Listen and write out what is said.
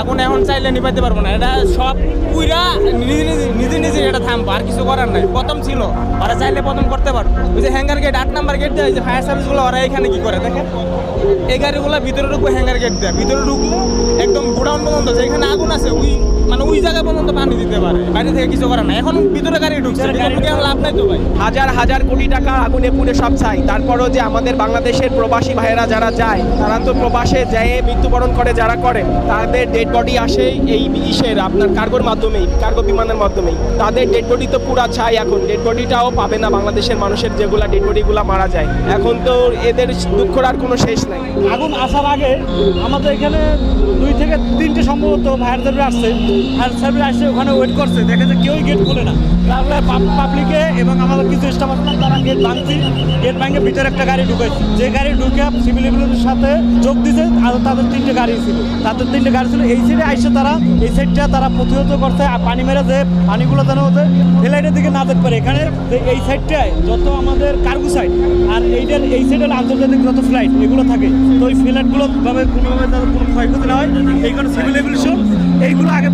আগুন এখন চাইলে নিভাইতে পারব না। এটা সব পুইরা নিজে নিজে নিজে নিজে এটা থামবো, আর কিছু করার নাই। প্রথম ছিল, ওরা চাইলে প্রথম করতে পারব ওই যে হ্যাঙ্গার গেট আট নাম্বার গেট দেয় যে ফায়ার সার্ভিসগুলো ওরা এখানে কি করে দেখেন? এই গাড়িগুলো ভিতরে ঢুকবো হ্যাঙ্গার গেট দেয়। ভিতরে ঢুকবো, একদম গোডাউন পর্যন্ত, যেখানে আগুন আছে, ওই জায়গা পর্যন্ত পানি দিতে পারে। বাইরে থেকে কিছু করার নাই। এখন ভিতরে গাড়ি ঢুকছে। আর লাভ নাই তো ভাই। হাজার হাজার কোটি টাকা আগুনে পুড়ে সব চাই তারপরও যে আমাদের বাংলাদেশের প্রবাসী ভাইয়েরা যারা যায় তারা তো প্রবাসে যেয়ে মৃত্যুবরণ করে যারা করে তাদের ডেড বডি আসে এই ইসের আপনার কার্গোর মাধ্যমেই কার্গো বিমানের মাধ্যমেই। তাদের ডেড বডি তো পুরা চাই এখন। ডেড বডিটাও পাবে না বাংলাদেশের মানুষের যেগুলা ডেড বডিগুলো মারা যায়। এখন তো এদের দুঃখর আর কোনো শেষ নাই। আগুন আসার আগে আমাদের এখানে দুই থেকে তিনটে সম্ভবত সার্ভিস আসছে। ফায়ার সার্ভিস আসছে ওখানে ওয়েট করছে। দেখে যে কেউই গেট খুলে না। তারপরে পাবলিকে এবং আমাদের কিছু স্টাফ আছে তারা গেট ভাঙছি। গেট ভাঙে ভিতরে একটা গাড়ি ঢুকেছে যে গাড়ি ঢুকে সিভিল এভিলের সাথে যোগ দিছে, আর তাদের তিনটে গাড়ি ছিল। তাদের তিনটে গাড়ি ছিল। এই সাইডে আইসে তারা, এই সাইডটা তারা প্রতিহত করছে, আর পানি মেরে যে পানিগুলো যেন হচ্ছে ফ্লাইটের দিকে না যেতে পারে। এখানে এই সাইডটায় যত আমাদের কার্গো সাইড আর এইটার, এই সাইডে আন্তর্জাতিক যত ফ্লাইট এগুলো থাকে। তো ওই ফ্লাইটগুলো ভাবে কোনোভাবে তাদের কোনো ক্ষয়ক্ষতি না হয়। এই কারণে সিভিল এভিলেশন এইগুলো আগে